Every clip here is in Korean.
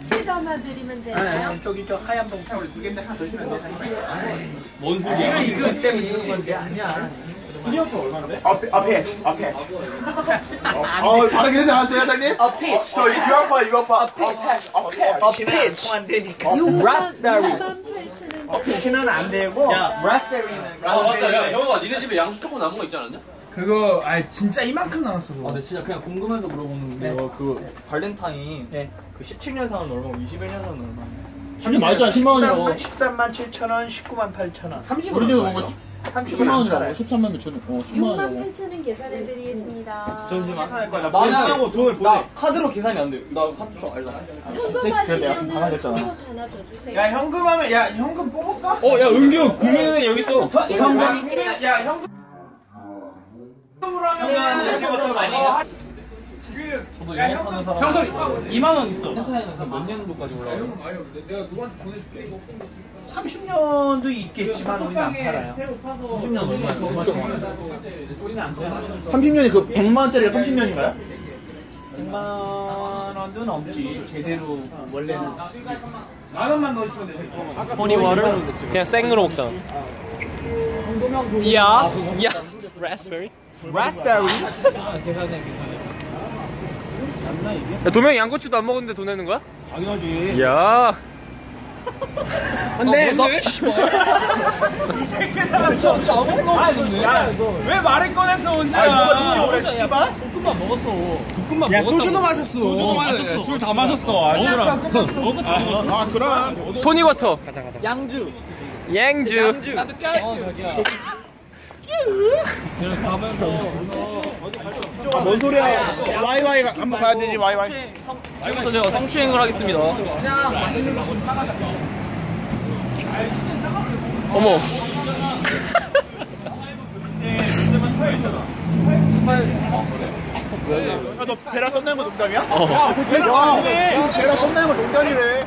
같이 담아드리면 되나요? 저기 저 하얀 봉투를 두 개인데 하나 더 주면 돼. 뭔 소리야? 이거 이거 때문에 이런 건데 아니야. 앞에 앞에 앞에. 어 바로 되지 않았어요, 사장님? 아 피치. 저 이거 아파 이거 아파. 앞에 앞에. 아. 안 되니까. 라스베리. 피치는 안 되고. 야. 라스베리는. 아 맞다 야 형아 니네 집에 양수 초코 남은 거 있지 않았냐? 그거 아 진짜 이만큼 남았어 그거. 아, 근데 진짜 그냥 궁금해서 물어보는데요. 그 발렌타인 네. 그 17년산은 얼마고 21년산은 얼마예요? 근데 맞잖아 10만 원이라고 13만 7천 원, 19만 8천 원. 30원 우리 먹은 거 30만 10만 원이라고 원. 13만 몇천 원 어, 10만 6만 원이라고 8천 원 계산해드리겠습니다. 잠시만. 나 나는 돈을 나 카드로 계산이 안 돼. 나 카드 써 알다. 현금하시면 다 하겠잖아. 현금 하나 더 주세요. 야 현금하면 야 현금 뽑을까? 어, 야 은규 구매는 여기 있어. 현금 드릴게요. 야 현금. 현금으로 네, 하면 현금 이거 더더 많이. 저도 야, 영업 하는 사람. 현금 2만 원 있어 발렌타인은 몇 년도까지 올라가요? 많이 없는데 내가 누구한테 보내줄게. 30년도 있겠지만 우리는 안 팔아요. 30년 얼마예요? 30년이 그 100만 원짜리가 30년인가요? 100만 원도 넘지. 제대로 원래는. 만 원만 넣으시면 되지. 허니와를 그냥 생으로 먹잖아. 야, 야, 라스베리, 라스베리. 야, 도명이 양고추도 안 먹었는데 돈 내는 거야? 당연하지. 야. 근데 너 진짜 아무것도 없었네. 왜 말을 꺼냈어 혼자? 아 누가 누군지 오래 씨발? 볶음밥 먹었어. 볶음밥 야 먹었다고. 소주도 마셨어. 소주도 마셨어. 술 다 마셨어. 아니라. 아 그럼. 토니워터. 가자 가자. 양주. 양주. 양주. 나도 뭔 소리야? 와이와이 한번 가야 되지 와이와이. 지금부터 제가 성추행을 하겠습니다. 어머. 야 너 베라 썸나는 거 농담이야? 야 베라 썸나는 거 농담이래.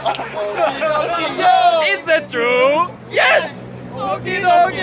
Is that true? Yes. 오기 오기.